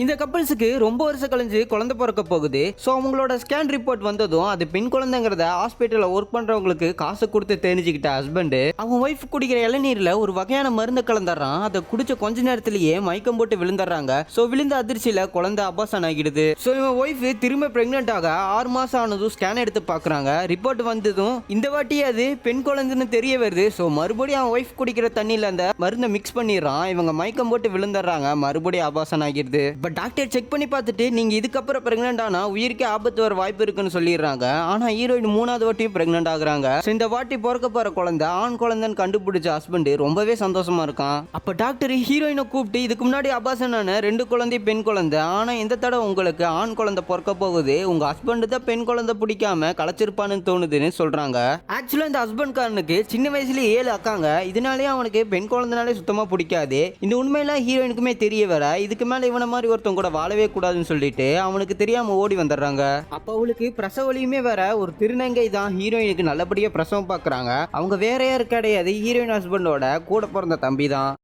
இந்த கப்பல்ஸுக்கு ரொம்ப வருஷம் கழிஞ்சு குழந்தை பிறக்க போகுது. ஸோ அவங்களோட ஸ்கேன் ரிப்போர்ட் வந்ததும் அது பெண் குழந்தைங்கிறத ஹாஸ்பிட்டலில் ஒர்க் பண்ணுறவங்களுக்கு காசு கொடுத்து தெரிஞ்சுக்கிட்ட ஹஸ்பண்டு அவன் ஒய்ஃப் குடிக்கிற இளநீரில் ஒரு வகையான மருந்து கலந்துடுறான். அதை குடிச்ச கொஞ்ச நேரத்திலேயே மயக்கம் போட்டு விழுந்துடுறாங்க. ஸோ விழுந்த அதிர்ச்சியில் குழந்தை அபாசன் ஆகிடுது. ஸோ இவன் ஒய்ஃப் திரும்ப பிரெக்னென்ட் ஆக ஆறு மாதம் ஆனதும் ஸ்கேன் எடுத்து பார்க்குறாங்க. ரிப்போர்ட் வந்ததும் இந்த வாட்டி அது பெண் குழந்தைன்னு தெரிய வருது. ஸோ மறுபடியும் அவன் ஒய்ஃப் குடிக்கிற தண்ணியில் அந்த மருந்தை மிக்ஸ் பண்ணிடுறான். இவங்க மயக்கம் போட்டு விழுந்துடுறாங்க. மறுபடியும் அபாசன் ஆகிடுது. பட் டாக்டர் செக் பண்ணி பார்த்துட்டு நீங்க இதுக்கப்புறம் பிரெக்னென்ட் ஆனா உயிருக்கே ஆபத்து வர வாய்ப்பு இருக்குன்னு சொல்லிடுறாங்க. ஆனா ஹீரோயின் மூணாவது வாட்டியும் ப்ரெக்னென்ட் ஆகுறாங்க. ஸோ இந்த வாட்டி பிறக்க போற குழந்தை ஆண் குழந்தைன்னு கண்டுபிடிச்ச ஹஸ்பண்ட் ரொம்பவே சந்தோஷமா இருக்கான். அப்ப டாக்டர் ஹீரோயினை கூப்பிட்டு இதுக்கு முன்னாடி அபாசனான ரெண்டு குழந்தை பெண் குழந்தை. ஆனா இந்த தடவை உங்களுக்கு ஆண் குழந்தை பிறக்க போகுது. உங்க ஹஸ்பண்ட் தான் பெண் குழந்தை பிடிக்காம களைச்சிருப்பான்னு தோணுதுன்னு சொல்றாங்க. ஆக்சுவலா இந்த ஹஸ்பண்ட் காரனுக்கு சின்ன வயசுல ஏழு அக்காங்க. இதனாலேயே அவனுக்கு பெண் குழந்தைனாலே சுத்தமா பிடிக்காது. இந்த உண்மையெல்லாம் ஹீரோயினுக்குமே தெரிய வர இதுக்கு மேலே இவனை மாதிரி ஒருத்தன் கூட வாழவே கூடாதுன்னு சொல்லிட்டு அவனுக்கு தெரியாம ஓடி வந்துடுறாங்க. அப்ப அவளுக்கு பிரசவ வலியுமே வேற ஒரு திருநங்கை தான் ஹீரோயினுக்கு நல்லபடியா பிரசவம் பாக்குறாங்க. அவங்க வேற யாரும் கிடையாது ஹீரோயின் ஹஸ்பண்டோட கூட பிறந்த தம்பி தான்.